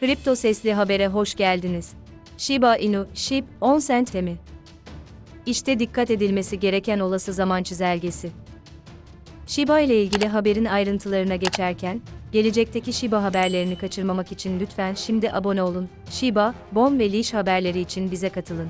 Kripto Sesli Haber'e hoş geldiniz. Shiba Inu, SHIB, 10 sent mi? İşte dikkat edilmesi gereken olası zaman çizelgesi. Shiba ile ilgili haberin ayrıntılarına geçerken, gelecekteki Shiba haberlerini kaçırmamak için lütfen şimdi abone olun. Shiba, Bon ve Leash haberleri için bize katılın.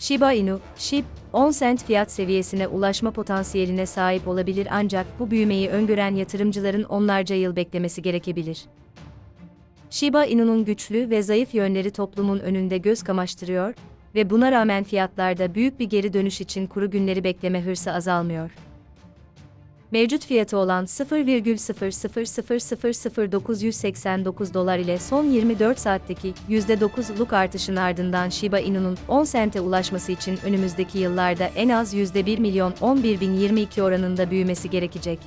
Shiba Inu, SHIB, 10 sent fiyat seviyesine ulaşma potansiyeline sahip olabilir ancak bu büyümeyi öngören yatırımcıların onlarca yıl beklemesi gerekebilir. Shiba Inu'nun güçlü ve zayıf yönleri toplumun önünde göz kamaştırıyor ve buna rağmen fiyatlarda büyük bir geri dönüş için kuru günleri bekleme hırsı azalmıyor. Mevcut fiyatı olan 0,0000989 dolar ile son 24 saatteki %9'luk artışın ardından Shiba Inu'nun 10 sente ulaşması için önümüzdeki yıllarda en az %1 milyon 11 bin 22 oranında büyümesi gerekecek.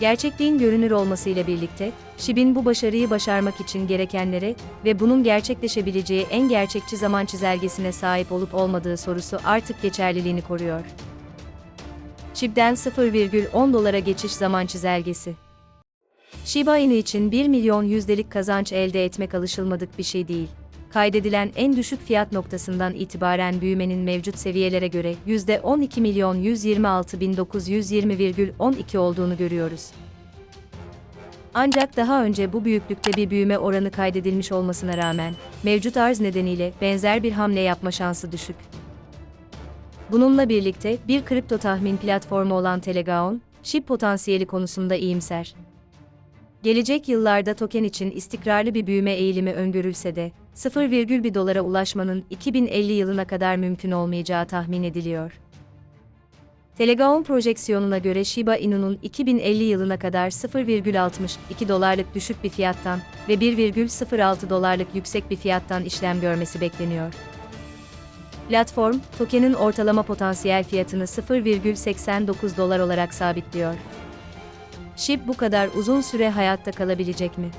Gerçekliğin görünür olmasıyla birlikte, SHIB'in bu başarıyı başarmak için gerekenlere ve bunun gerçekleşebileceği en gerçekçi zaman çizelgesine sahip olup olmadığı sorusu artık geçerliliğini koruyor. SHIB'den 0,10 dolara geçiş zaman çizelgesi. Shiba Inu için 1 milyon yüzdelik kazanç elde etmek alışılmadık bir şey değil. Kaydedilen en düşük fiyat noktasından itibaren büyümenin mevcut seviyelere göre %12 milyon 126 bin 920,12 olduğunu görüyoruz. Ancak daha önce bu büyüklükte bir büyüme oranı kaydedilmiş olmasına rağmen, mevcut arz nedeniyle benzer bir hamle yapma şansı düşük. Bununla birlikte bir kripto tahmin platformu olan Telegaon, SHIB potansiyeli konusunda iyimser. Gelecek yıllarda token için istikrarlı bir büyüme eğilimi öngörülse de, 0,1 dolara ulaşmanın 2050 yılına kadar mümkün olmayacağı tahmin ediliyor. Telegaon projeksiyonuna göre Shiba Inu'nun 2050 yılına kadar 0,62 dolarlık düşük bir fiyattan ve 1,06 dolarlık yüksek bir fiyattan işlem görmesi bekleniyor. Platform, tokenin ortalama potansiyel fiyatını 0,89 dolar olarak sabitliyor. SHIB bu kadar uzun süre hayatta kalabilecek mi?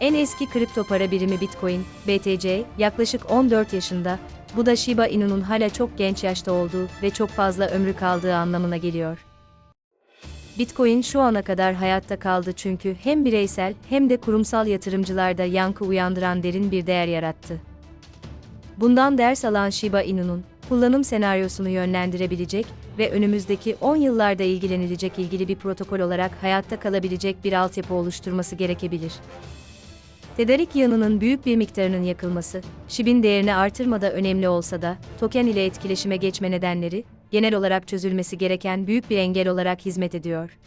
En eski kripto para birimi Bitcoin, BTC, yaklaşık 14 yaşında, bu da Shiba Inu'nun hala çok genç yaşta olduğu ve çok fazla ömrü kaldığı anlamına geliyor. Bitcoin şu ana kadar hayatta kaldı çünkü hem bireysel hem de kurumsal yatırımcılarda yankı uyandıran derin bir değer yarattı. Bundan ders alan Shiba Inu'nun kullanım senaryosunu yönlendirebilecek ve önümüzdeki 10 yıllarda ilgilenilecek ilgili bir protokol olarak hayatta kalabilecek bir altyapı oluşturması gerekebilir. Tedarik yığınının büyük bir miktarının yakılması, SHIB'in değerini artırmada önemli olsa da, token ile etkileşime geçme nedenleri, genel olarak çözülmesi gereken büyük bir engel olarak hizmet ediyor.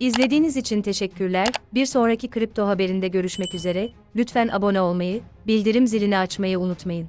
İzlediğiniz için teşekkürler. Bir sonraki kripto haberinde görüşmek üzere. Lütfen abone olmayı, bildirim zilini açmayı unutmayın.